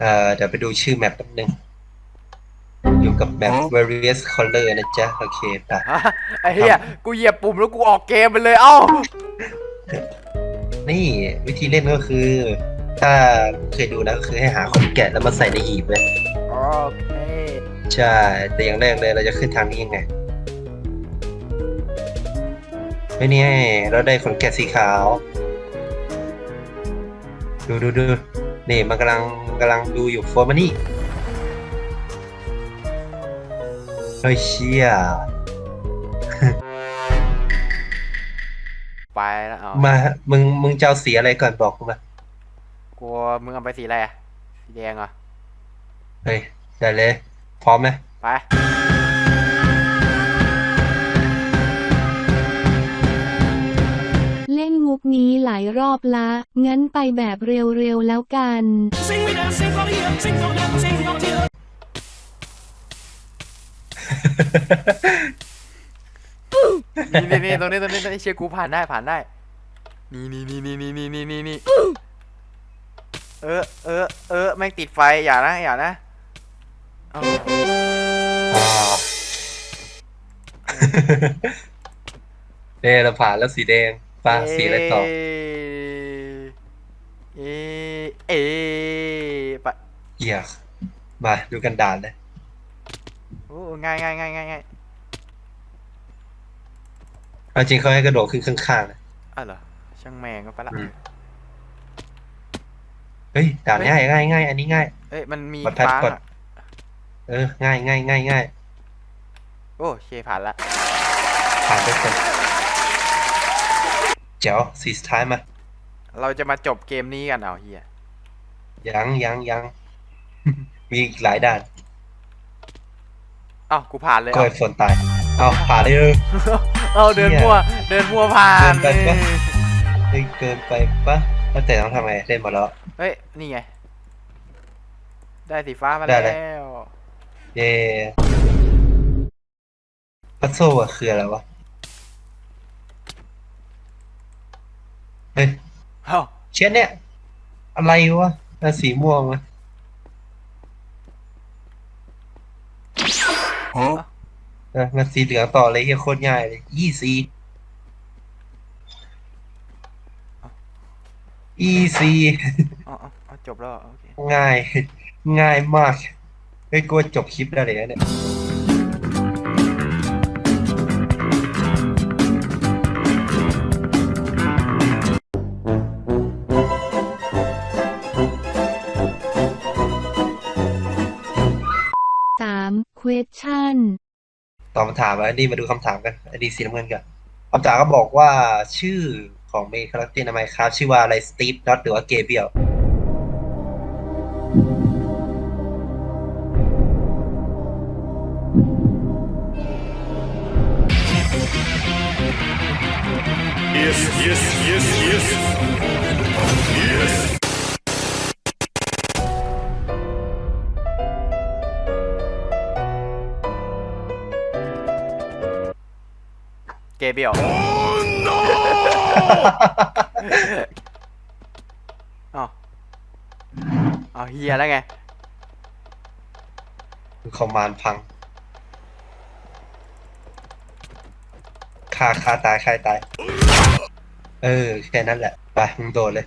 เอ่อเดี๋ยวไปดูชื่อแมปแป๊บนึง อยู่กับแมป various color นะจ๊ะ โอเคไปฮะไอ้เหี้ย กูเหยียบปุ่มแล้วกูออกเกมไปเลย เอ้า นี่วิธีเล่นก็คือ ถ้าเคยดูนะก็คือให้หาคนแกะแล้วมาใส่ในหีบเลย โอเค ใช่ แต่อย่างแรกเลยเราจะขึ้นทางนี้ยังไงไม่นี่เราได้ขนแกะสีขาว ดูดูดูนี่มันกำลัง กำลังดูอยู่โฟร์มานี่เฮ้ยเชี่ยไปแล้วเอามา มึง มึงจะเอาสีอะไรก่อนบอกกูมา กลัวมึงเอาไปสีอะไรอะสีแดงเหรอ เฮ้ยได้เลย พร้อมไหมไป เล่นมุกนี้หลายรอบละ งั้นไปแบบเร็วๆแล้วกัน Sing me that, sing for the up, sing for the sing for the up. นี่นี่นี่ตรงนี้ตรงนี้ตรงนี้เชียร์กูผ่านได้ผ่านได้ นี่นี่นี่นี่นี่นี่นี่นี่เออเออเออแม่งติดไฟอย่านะอย่านะเอาอ่าเด้เราผ่านแล้วสีแดง ฟ้าสีอะไรต่อ เอ เอไปเหี้ยมาดูกันด่านเลยโอ้ง่ายง่ายง่ายง่ายง่ายเอาจริงเขาให้กระโดดขึ้นข้างๆนะอะเหรอ ช่างแมงก็ไปละ อืมเฮ้ยด่านง่ายง่ายง่ายอันนี้ง่าย เอ้ย มันมีกดแพทฟ้ากดอะเออง่ายง่ายง่ายง่ายโอ้เคผ่านละผ่านไปคน เจ๋วสีสุดท้ายมา เราจะมาจบเกมนี้กันเอาเฮียยังยังยัง มีอีกหลายด่านเอ้ากูผ่านเลยก็เอาไอ้ฝนตาย เอาผ่านเลยเออ เอาเดินเหี้ยมั่ว เดินมั่วผ่านเดินไปปะเออเฮ้ยเกินไปปะแล้วแต่ต้องทำไงเล่นหมาแล้ว เฮ้ย นี่ไง ได้สีฟ้ามาได้แล้เลยวเย่พัซโซอะคืออะไรวะ เฮ้ยเอ้าเช่นเนี่ย อะไรวะแล้วสีม่วงวะเออมาสีเหลืองต่อเลยเฮียโคตรง่ายเลยยี่สีอีซีเอาเอาเอาจบแล้วเหรอโอเค ง่าย ง่ายมากเฮ้ยกูว่าจบคลิปได้เลยนะเนี่ย question ตอบคำถามอันนี้มาดูคำถามกัน อันนี้สีน้ำเงินกันคำถามก็บอกว่าชื่อของเมย์คาแรคเตอร์ในไมครับ ชื่อว่าอะไรสตีฟน็อตหรือว่าเกเบียล Yes, yes, yes, yes. Yes. กเบียว Oh no! เอาเอาเฮียแล้วไง คอมมานด์พังคาคาตายใครตาย เออ แค่นั้นแหละ ไปมึงโดนเลย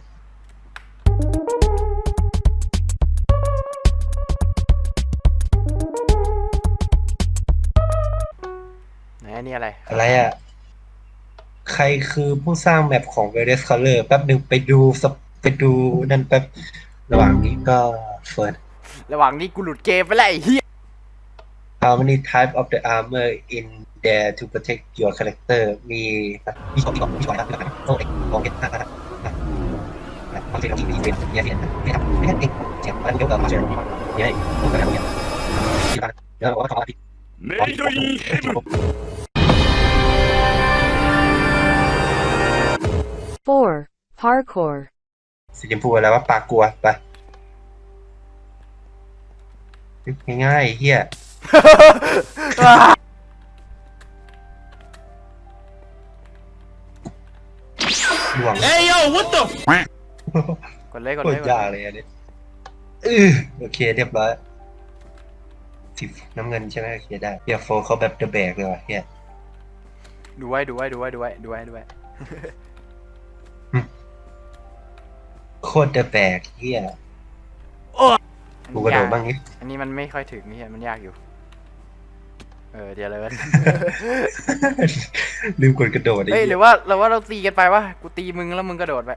ไหนอันนี้อะไร อะไรอะ ใครคือผู้สร้างแมปของ Various Color แป๊บหนึ่งไปดูสปไปดูนั่นแป๊บ ระหว่างนี้ก็เฟิร์นระหว่างนี้กูหลุดเกมไปแล้วไอ้เฮีย How many type of the armor in there to protect your character มีมีสองมีสองมีสองนะครับโอ้ยมองเห็นอะอะอะอะความจริงเรามีเป็นเนี่ยเสียงไม่ทำไม่ทำเองเสียงมันเยอะเกินมาเชียวเนี่ยต้องการอะไรเนี่ยที่บ้านเดี๋ยวเราก็ขอผิด Made in heaven. 4. parkour สีชมพูอะไรวะปากกลัวไปง่ายๆเฮียหน่วง Hey yo, what the? กดเลยกดโคเลตยรกดยากเลยเลยอันนี้เออโอเคเรียบร้อยสีน้ำเงินใช่ไหมโอเคได้เฮียโฟเขาแบบเดอะแบกเลยว่ะเฮียดูไว้ดูไว้ดูไว้ดูไว้ดูไว้ดูไว้ โคตรเดอะแบกเฮียอันกูนี้กระโดดยากบ้างนี้อันนี้มันไม่ค่อยถึงนี่มันยากอยู่ เออเดี๋ยวเลยลืมกดกระโดดไอ้เฮ้ยหเหี้รืยอว่าเราว่าเราตีกันไปวะกูตีมึงแล้วมึงกระโดดไป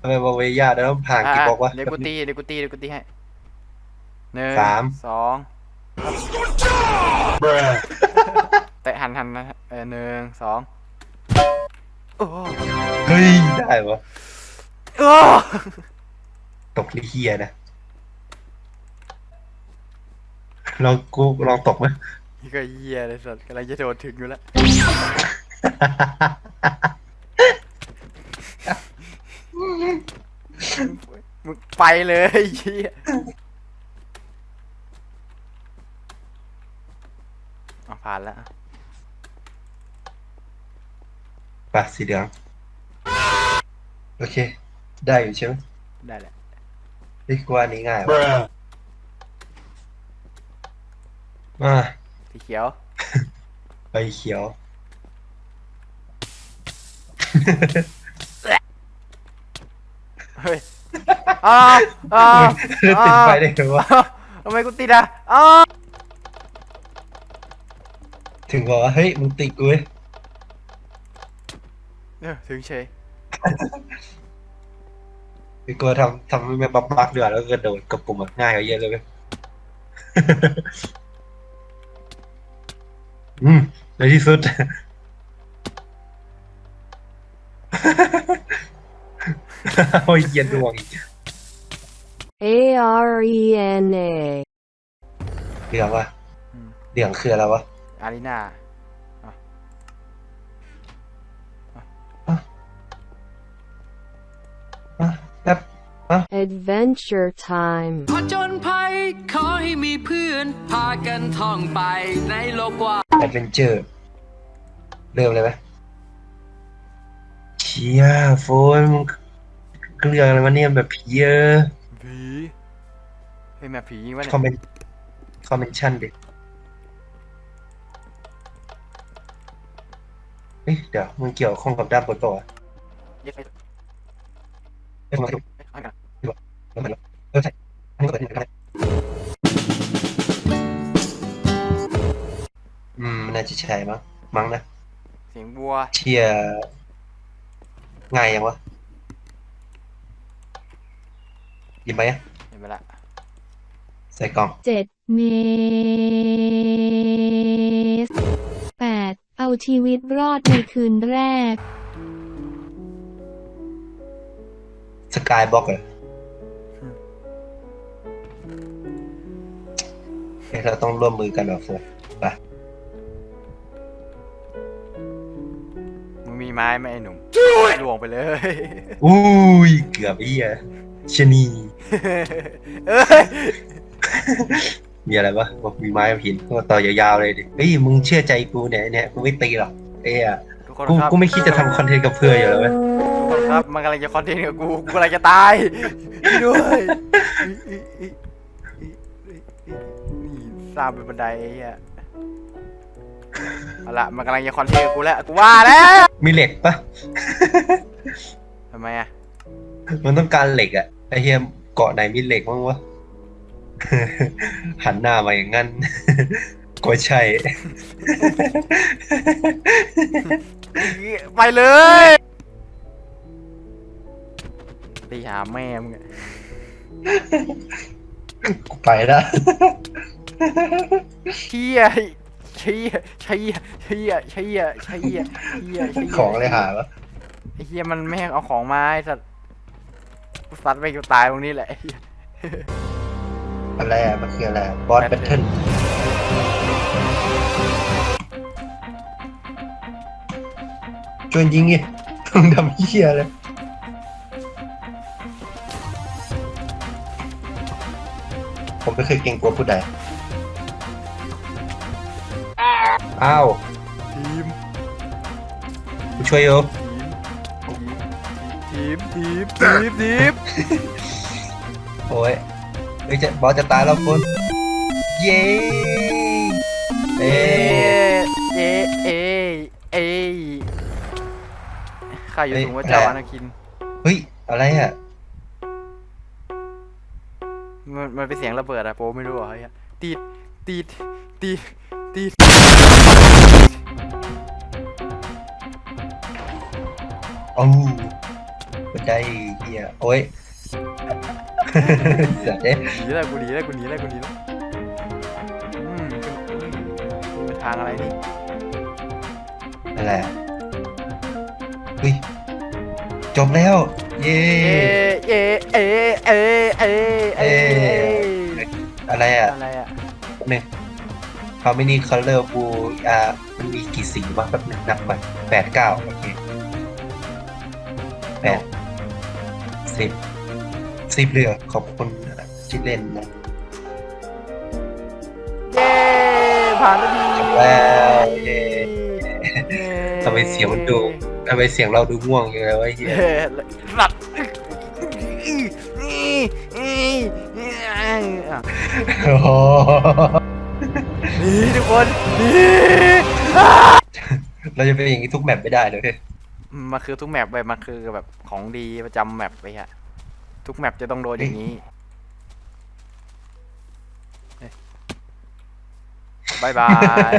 ทำไมมาเวย่าแล้วต้องผ่านกี่บล็อกวะเดี๋ยวกูตีเดี๋ยวกูตีเดี๋ยวกูตีให้หนึ่งสามสองแต่หันหันนะเออหนึ่งสองโอ้เฮ้ยได้วะ โอ้ตกนี่เฮียนะลองกูลองตกไหมนี่ก็เหี้ยเลยสัตว์กำลังจะโดดถึงอยู่แล้วมึงไปเลยเหี้ยเอาผ่านแล้วปะสีเหลืองโอเค ได้อยู่ใช่ไหมได้แหละเฮ้ยกูว่าอันนี้ง่ายวะมาสีเขียว ใบเขียว เฮ้ยอ้าวอ้าวแล้วติดไฟได้ไงวะอ้าวทำไมกูติดอะอ้าวถึงบอกว่าเฮ้ยมึงติดกูเว้ยเออถึงเฉย ไอ้กูทำทำให้มันบักบักเดือดแล้วก็กระโดดกับปุ่มอะง่ายกว่าเยอะเลยเว้ย อืมในที่สุด โอ้ยเย็นดวงอีก A R E N A เหลืองวะอืมเหลืองคืออะไรวะ อารีนา Adventure Time ผจญภัย ขอให้มีเพื่อน พากันท่องไปในโลกกว้าง แอดเวนเจอร์เริ่มเลยไหมเชียโฟนมึงเรื่องอะไรวะเนี่ยแบบผีเยอะผีเฮ้ยแม่ผียิงวะเนี่ยคอมเมนต์คอมเมนชั่นดิเฮ้ยเดี๋ยวมึงเกี่ยวข้องกับด้านบนตัวะเย็ดไปเอ้ยมึงมาดู เอ้ยเอนเออใช่อันนี้ก็เปิดได้อืมน่าจะใช่มั้งมั้งนะเสียงบัวเชียง่ายยังวะหยิบไปอะเห็นไหมละใส่กล่อง7เมษ8เอาชีวิตรอดในคืนแรก สกายบล็อกเหรอ เอ้ยเราต้องร่วมมือกันเหรอโฟนไปมึงมีไม้ไหมไอ้หนุ่มลวงไปเลย อุ้ยเกือบไอ้เหี้ยชะนีเอ้ยมีอะไรวะบอกมีไม้กับหินก็ต่อยาวๆเลยดิเฮ้ยมึงเชื่อใจกูเนี่ยเนี่ยกูไม่ตีหรอกเอ้ยทุกคนกูครับกูไม่คิดจะทำคอนเทนต์กับเพื่อนอยู่แล้วเว้ยทุกคนครับมันกำลังจะคอนเทนต์กับกูกูกำลังจะตายช่วยด้วย นี่สร้างเป็นบันไดไอ้เหี้ยเอาละมันกำลังจะคอนเทนต์กับกูแล้วกูว่าแล้วมีเหล็กปะ ทำไมอะมันต้องการเหล็กอะไอ้เฮียเกาะไหนมีเหล็กบ้างวะ หันหน้ามาอย่างงั้น ก็ใช่ ไปเลยตีหาแม่มึงอะ กูไปแล้วเชี่ยเชี่ยเชี่ยเชี่ยเชี่ยเชี่ยเชี่ยเชี่ยของอะไรหาวะไอ้เฮียมันไม่ให้เอาของมาไอ้สัตว์กูซัดไปกูตายตรงนี้แหละไอ้เหี้ยอะไรอะมันคืออะไรบอสแบทเทิลชวนยิงไงมึงทำเหี้ยเลย ไม่เคยเกรงกลัวผู้ใดอ้าวทีมกูช่วยโยทีมทีมทีมทีมทีมโอ้ยเฮ้ยจะบอสจะตายแล้วคนเย้เอ้เอเอเอเอข้าอยู่สูงกว่าเจ้าอนาคิน เฮ้ยอะไรอะ มันมันเป็นเสียงระเบิดอะโปไม่รู้เหรอเฮ้ยตีดตีดตีดตีดโอ้หัวใจเฮียโอ้ยเสียเด้หนีแล้วกูหนีแล้วกูหนีแล้วกูหนีแล้วอืมกูไปทางอะไรนี่อะไรอะเฮ้ยจบแล้ว เย้เอเอเอเอเอเออะไรอะอะไรอะหนึ่ง How many color w o อ่ามันมีกี่สีวะแป๊บหนึงนับก่อนแปดเก้าโอเคแปดสิบสิบเรือขอบคุณที่เล่นนะเย้ผ่านแล้วดีจบแล้วเย้ทำไมเสียงมันดูทำไมเสียงเราดูง่วงอย่างไรวะเฮีย หนีทุกคนนี่เราจะเป็นอย่างนี้ทุกแมปไม่ได้เลยมันคือทุกแมปไปมันคือแบบของดีประจำแมปไปฮะทุกแมปจะต้องโดนอย่างนี้เอ้ยบายบาย